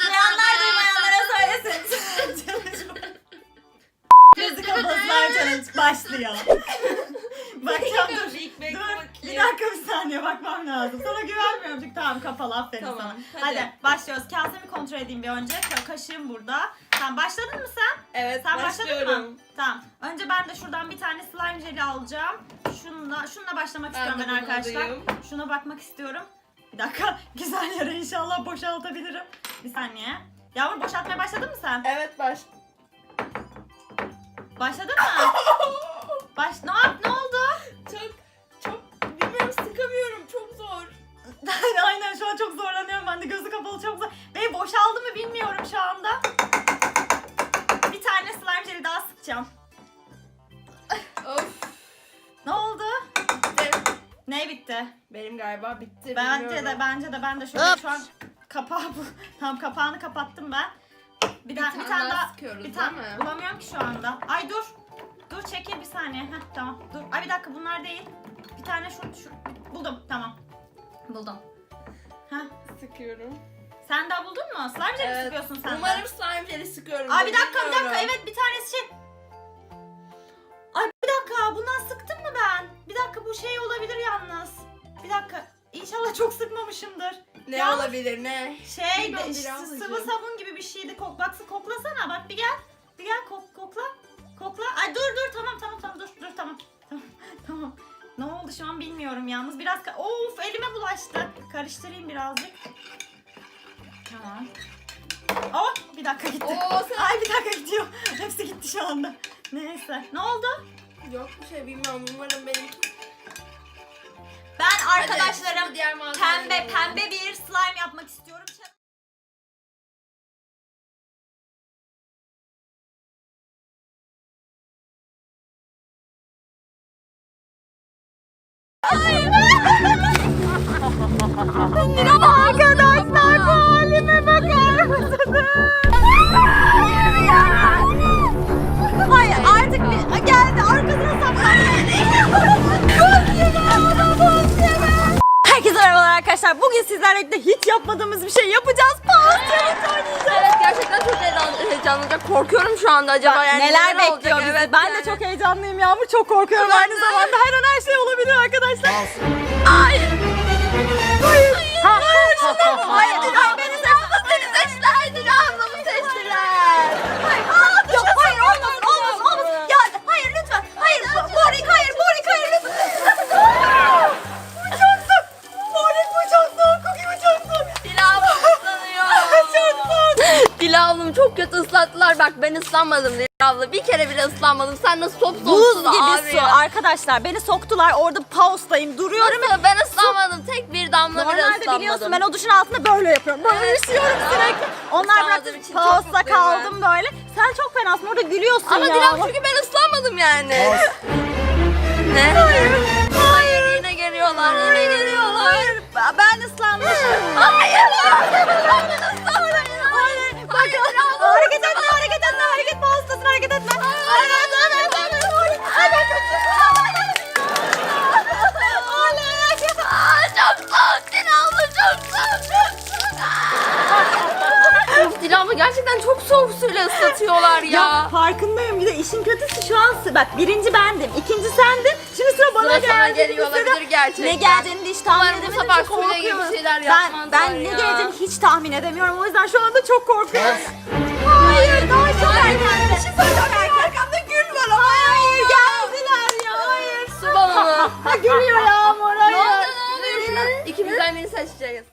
Duyanlar duymayanlara söylesin. Gözü kapatlar challenge başlıyor. Bakacağım dur. Dur bir dakika bir saniye bakmam lazım. Sana güvenmiyorum çünkü tamam kapalı aferin Tamam, sana. hadi. Hadi. başlıyoruz. Kasemi kontrol edeyim bir önce. Ka- Kaşığım burada. Tamam başladın mı sen? Evet Sen başladın mı? başlıyorum. Tamam. Önce ben de şuradan bir tane slime jeli alacağım. Şununla, şununla başlamak Ben istiyorum ben arkadaşlar. alayım. Şuna bakmak istiyorum. Bir dakika. Güzel yere inşallah boşaltabilirim. Bir saniye. Yağmur boşaltmaya başladın mı sen? Evet baş. Başladın mı? Baş ne yap ne oldu? Çok çok bilmiyorum sıkamıyorum çok zor. Aynen şu an çok zorlanıyorum ben de gözü kapalı çok zor. Ve boşaldı mı bilmiyorum şu anda. Bir tane slime jeli daha sıkacağım. Ne bitti? Benim galiba bitti. Bence bilmiyorum. de bence de ben de şöyle şu an kapağı bu. Tamam kapağını kapattım ben. Bir, Bir tane, tane bir tane daha sıkıyoruz, bir tane değil mi? bulamıyorum ki şu anda. Ay dur. Dur çekil bir saniye. Heh tamam. Dur. Ay bir dakika bunlar değil. Bir tane şu, şu buldum. Tamam. Buldum. Heh. Sıkıyorum. Sen daha buldun mu? Slime jeli Evet. sıkıyorsun sen de? Umarım slime jeli sıkıyorum. Ay bir dakika bir dakika evet bir tanesi şey. Ay bir dakika bundan sıktım ben? Bir dakika bu şey olabilir yalnız. Bir dakika. İnşallah çok sıkmamışımdır. Ne Ya- olabilir ne? Şey Bilmem, de, sıvı acı. sabun gibi bir şeydi. Kok, bak koklasana bak bir gel. Bir gel kok, kokla. Kokla. Ay dur dur tamam tamam tamam dur dur tamam. Tamam tamam. Ne oldu şu an bilmiyorum yalnız. Biraz ka- of elime bulaştı. Karıştırayım birazcık. Tamam. Oh bir dakika gitti. Oo, sen- Ay bir dakika gidiyor. Hepsi gitti şu anda. Neyse. Ne oldu? Yok bir şey bilmiyorum. Umarım benim. Ben arkadaşlarım diğer malzemeleri pembe alalım. pembe bir slime yapmak istiyorum. Arkadaşlar bu halime bakar mısınız? Arkasına. Herkese merhabalar arkadaşlar. Bugün sizlerle birlikte hiç yapmadığımız bir şey yapacağız. Challenge oynayacağız. Evet gerçekten çok heyecan-. Korkuyorum şu anda acaba yani Neler olacak? bekliyor bizi? Evet, ben yani. de çok heyecanlıyım Yağmur. Çok korkuyorum Ben aynı de. zamanda. Her an her şey olabilir arkadaşlar. Hayır. Hayır. Hayır. Hayır. Hayır. Hayır. Bak ben ıslanmadım Dilan abla. Bir kere bile ıslanmadım. Sen nasıl top Buz gibi abi su. ya. Arkadaşlar beni soktular. Orada pause'dayım. Duruyorum. Nasıl? Ben ıslanmadım. Tek bir damla bile Normalde ıslanmadım. biliyorsun ben o duşun altında böyle yapıyorum. Böyle Evet. üşüyorum sürekli. Onlar Islanmadığım bıraktı için çok pause'da mutluyum kaldım böyle. Sen çok fenasın orada gülüyorsun Ama ya. Dilan çünkü ben ıslanmadım yani. ne? Hayır. Hayır yine geliyorlar. Yine geliyorlar. Hayır. Ben ıslanmışım. Hayır. Hayır. Bak Aa, çok soğuk Dilan abla gerçekten çok soğuk suyla ıslatıyorlar ya. Ya farkındayım bir de işin kötüsü şu an bak birinci bendim, ikinci sendin. Sıra bana Sıra geldi. sana geliyor Bu sıra- olabilir gerçekten. Ne geleceğini de hiç tahmin Umarım bu edemedim. sefer çok suyla ilgili korkuyorum. şeyler Ben, yapmazlar ben ne ya. geleceğini hiç tahmin edemiyorum. O yüzden şu anda çok korkuyorum. Hayır daha çok erken. Bir şey söyleyeceğim. Arkamda gül var ama. Hayır geldiler ya hayır. Su balonu. Ha gülüyor hayır. ne oldu ne oluyor şuna? İkimizden birini seçeceğiz.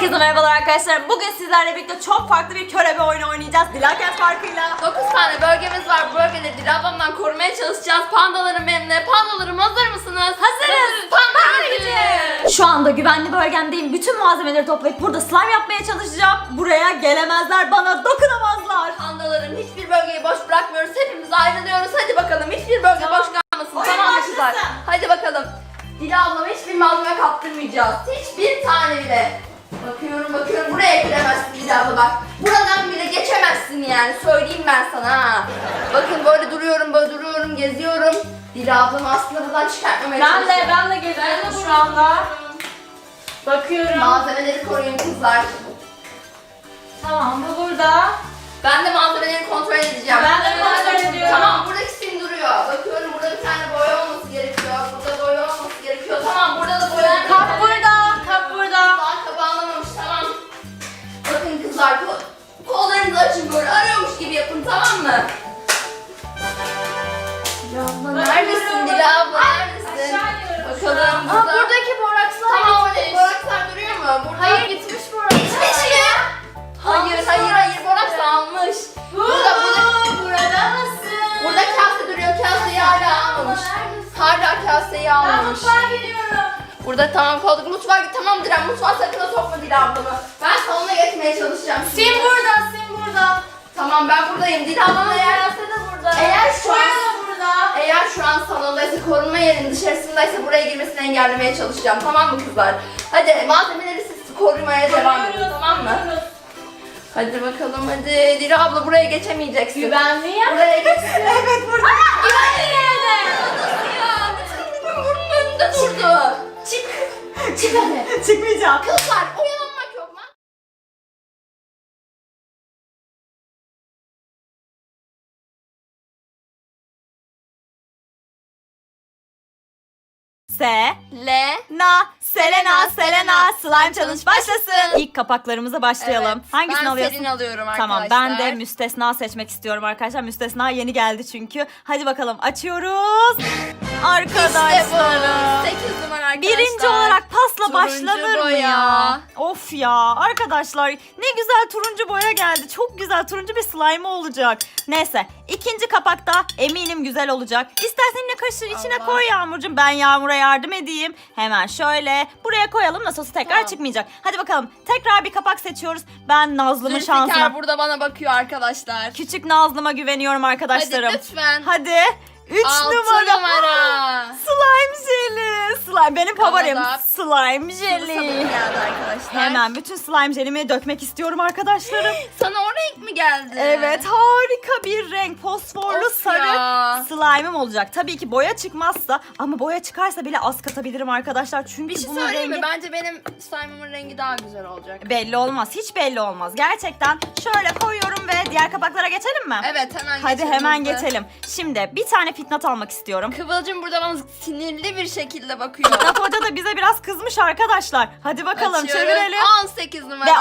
Herkese merhabalar arkadaşlar. Bugün sizlerle birlikte çok farklı bir körebe oyunu oynayacağız. Dilaket farkıyla. 9 tane bölgemiz var. Bu bölgeleri Dil ablamdan korumaya çalışacağız. Pandalarım benimle. Pandalarım hazır mısınız? Hazırız. Panda gücü. Şu anda güvenli bölgemdeyim. Bütün malzemeleri toplayıp burada slime yapmaya çalışacağım. Buraya gelemezler, bana dokunamazlar. Pandalarım hiçbir bölgeyi boş bırakmıyoruz. Hepimiz ayrılıyoruz. Hadi bakalım. Hiçbir bölge Tamam. boş kalmasın. Oyun tamam mı kızlar? Hadi bakalım. Dil ablama hiçbir malzeme kaptırmayacağız. Hiçbir tane bile. Bakıyorum bakıyorum. Buraya giremezsin Dil abla bak. Buradan bile geçemezsin yani. Söyleyeyim ben sana ha. Bakın böyle duruyorum, böyle duruyorum, geziyorum. Dila ablam aslında buradan çıkartmamaya Ben de çalışıyor. ben de geziyorum şu anda. Bakıyorum. Malzemeleri koruyun kızlar. Tamam bu burada. Ben de malzemeleri kontrol edeceğim. Ben de kontrol ediyorum. Tamam buradaki sim duruyor. Bakıyorum burada bir tane boya olması gerekiyor. Burada boya olması gerekiyor. Tamam burada da mı? Dila abla neredesin Dila abla neredesin? Bakalım Aa, burada. buradaki borakslar Tamam oradaki borakslar duruyor mu? Burada. Hayır gitmiş borakslar. Gitmiş mi? Hayır hayır hayır boraks almış. Burada burada. Burada mısın? Burada kase duruyor kaseyi hala almamış. Hala kaseyi Ben almamış. mutfağa gidiyorum. Burada tamam kaldık mutfağa git tamam Dilan mutfağa sakın ha sokma Dilan ablamı. Ben salona geçmeye çalışacağım. Sim burada, sim burada. Tamam ben buradayım Dilan ablam eğer Kase de burada. Eğer şu an- burada. eğer şu an salondaysa korunma yerinin dışarısındaysa buraya girmesini engellemeye çalışacağım tamam mı kızlar? Hadi malzemeleri siz korumaya devam edin Koruyoruz, tamam mı? koruyoruz. Hadi bakalım hadi Dilan abla buraya geçemeyeceksin. Güvenliğe. Buraya geçsin. Evet burada. Ya bütün gün burnunun önünde durdu. Çık. Çık hadi. Çıkmayacağım. Kızlar oyalanmak Se. Le. Na, Selena, Selena, Slime Challenge başlasın. İlk kapaklarımıza başlayalım. Evet, Hangisini ben alıyorsun? Selin alıyorum Tamam arkadaşlar. ben de müstesna seçmek istiyorum arkadaşlar. Müstesna yeni geldi çünkü. Hadi bakalım açıyoruz. Arkadaşlar. İşte bu. 8 numara arkadaşlar. Birinci Turuncu başlanır mı boya. ya? Of ya arkadaşlar ne güzel turuncu boya geldi. Çok güzel turuncu bir slime olacak. Neyse ikinci kapakta eminim güzel olacak. İstersen yine kaşığı içine Allah. koy Yağmurcuğum. Ben Yağmur'a yardım edeyim. Hemen şöyle buraya koyalım nasıl olsa tekrar Tamam. çıkmayacak. Hadi bakalım tekrar bir kapak seçiyoruz. Ben Nazlı'mın Zülfikar şansına. burada bana bakıyor arkadaşlar. Küçük Nazlı'ma güveniyorum arkadaşlarım. Hadi lütfen. Hadi. 3 Altı numara. numara. Slime jeli. Slime benim favorim. Slime jeli. geldi arkadaşlar. Hemen bütün slime jelimi dökmek istiyorum arkadaşlarım. Sana o renk mi geldi? evet harika bir renk. Fosforlu Of sarı ya. slime'ım olacak. Tabii ki boya çıkmazsa ama boya çıkarsa bile az katabilirim arkadaşlar. Çünkü Bir şey bunun söyleyeyim rengi mi? Bence benim slime'ımın rengi daha güzel olacak. belli olmaz. Hiç belli olmaz. Gerçekten şöyle koyuyorum ve diğer kapaklara geçelim mi? Evet hemen Hadi geçelim hemen hızlı. geçelim. Şimdi bir tane fitnat almak istiyorum. Kıvılcım burada bana sinirli bir şekilde bakıyor. Fitnat Hoca da bize biraz kızmış arkadaşlar. Hadi bakalım Açıyorum. çevirelim. 18 numara. Ve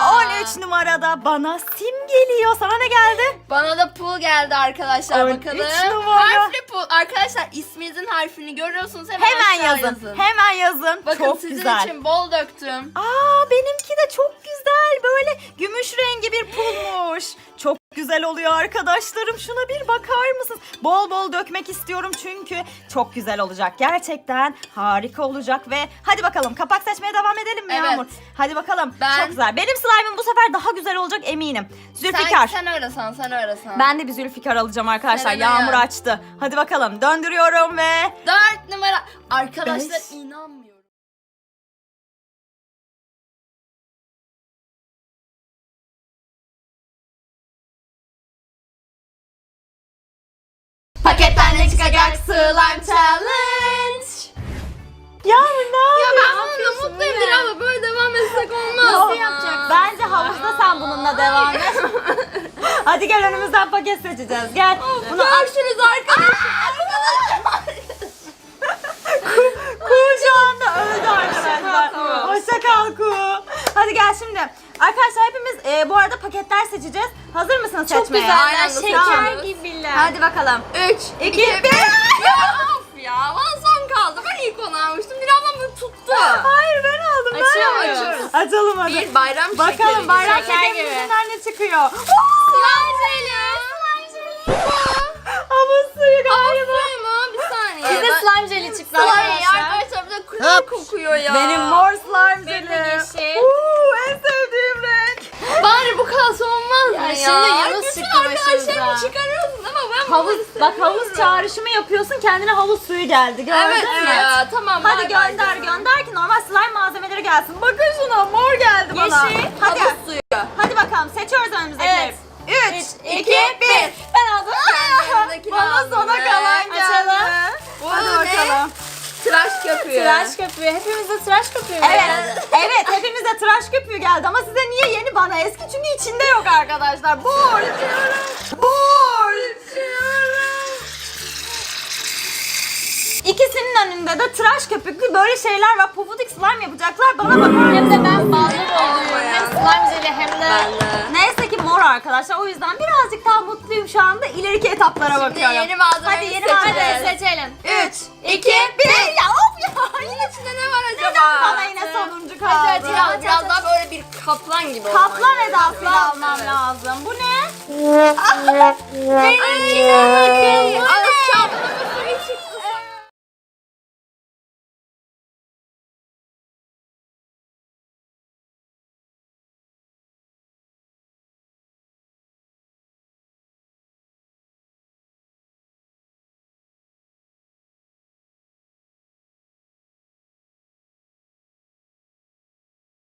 13 numarada bana sim geliyor. Sana ne geldi? Bana da pul geldi arkadaşlar 13 bakalım. numara. Harfli pul. Arkadaşlar isminizin harfini görüyorsunuz hemen, Hemen aşağı yazın. Hemen yazın. Bakın çok sizin güzel. için bol döktüm. Aa benimki de çok güzel. Böyle gümüş rengi bir pulmuş. Çok güzel oluyor arkadaşlarım. Şuna bir bakar mısınız? Bol bol dökmek istiyorum çünkü çok güzel olacak. Gerçekten harika olacak ve hadi bakalım kapak seçmeye devam edelim mi Evet. Yağmur? Hadi bakalım. Ben- Çok güzel. Benim slime'ım bu sefer daha güzel olacak eminim. Zülfikar. Sen, sen öyle san, sen öyle san. Ben de bir Zülfikar alacağım arkadaşlar. Selena Yağmur ya. açtı. Hadi bakalım döndürüyorum ve 4 numara. Arkadaşlar Beş. inanmıyorum. Paketten ne çıkacak? Slime Challenge. Yağmur ne Ya ben bununla mutluyumdur ama böyle devam etsek olmaz. Nasıl yapacaksın? Bence havuzda sen bununla devam et. Hadi gel önümüzden paket seçeceğiz. Gel. Bunu Görüşürüz arkadaşlar. Kuğu şu anda öldü arkadaşlar. Hoşça kal Kuğu. Hadi gel şimdi. Arkadaşlar hepimiz e, bu arada paketler seçeceğiz. Hazır mısınız seçmeye? güzeller, Tamam. şeker gibiler. Hadi bakalım. 3, İki, 2, 1. Ya of ya. Bana son kaldı. Ben ilk onu almıştım. Bir ablam bunu tuttu. Hayır ben aldım. ben Açıyor aldım. muyuz? Açalım hadi. Bir bayram şekeri Bakalım gibi. bayrak Şeker şekerimizden ne çıkıyor? Slime jeli. Havuz suyu galiba. Mu? Bir saniye. Bize Ben- slime jeli çıktı Slime arkadaşlar. arkadaşlar bir de krem kokuyor ya. Benim mor slime Benim jeli. yeşil. Uuu en sevdiğim. Bari bu kalsa olmaz mı ya? şimdi Yunus Bütün çıktı arkadaşlarımı başımıza. çıkarıyorsun ama ben Havuz, bunları bak havuz seviyorum. çağrışımı yapıyorsun kendine havuz suyu geldi gördün Evet mü? ya tamam. Hadi bay bay gönder canım. gönder ki normal slime malzemeleri gelsin. Bakın şuna mor geldi bana. Yeşil Hadi, havuz suyu. hadi bakalım seçiyoruz önümüzdekileri. Evet. 3, 2, 1. Ben aldım. Bana sona kalan geldi. Açalım. Bu Hadi ne? bakalım. Tıraş köpüğü. Tıraş köpüğü. Hepimizde tıraş köpüğü. Evet, evet hepimize tıraş köpüğü geldi ama size niye yeni bana eski çünkü içinde yok arkadaşlar. Bul. Bul. İkisinin önünde de tıraş köpüklü böyle şeyler var. Pufuduk slime yapacaklar. Bana bakar Hem de ben ballı oluyorum. Hem slime jeli hem de... Ben de. Mor arkadaşlar. O yüzden birazcık daha mutluyum şu anda. İleriki etaplara Şimdi bakıyorum. yeni malzemeyi Hadi yeni seçelim. malzeme Hadi seçelim. 3, 2, 1. Ya of ya. Yine İçinde ne var neden acaba? bana yine sonuncu kaldı? Hadi biraz, biraz daha böyle bir kaplan gibi olman Kaplan gerekiyor. edasını almam lazım. Bu ne? Benimkine bakın.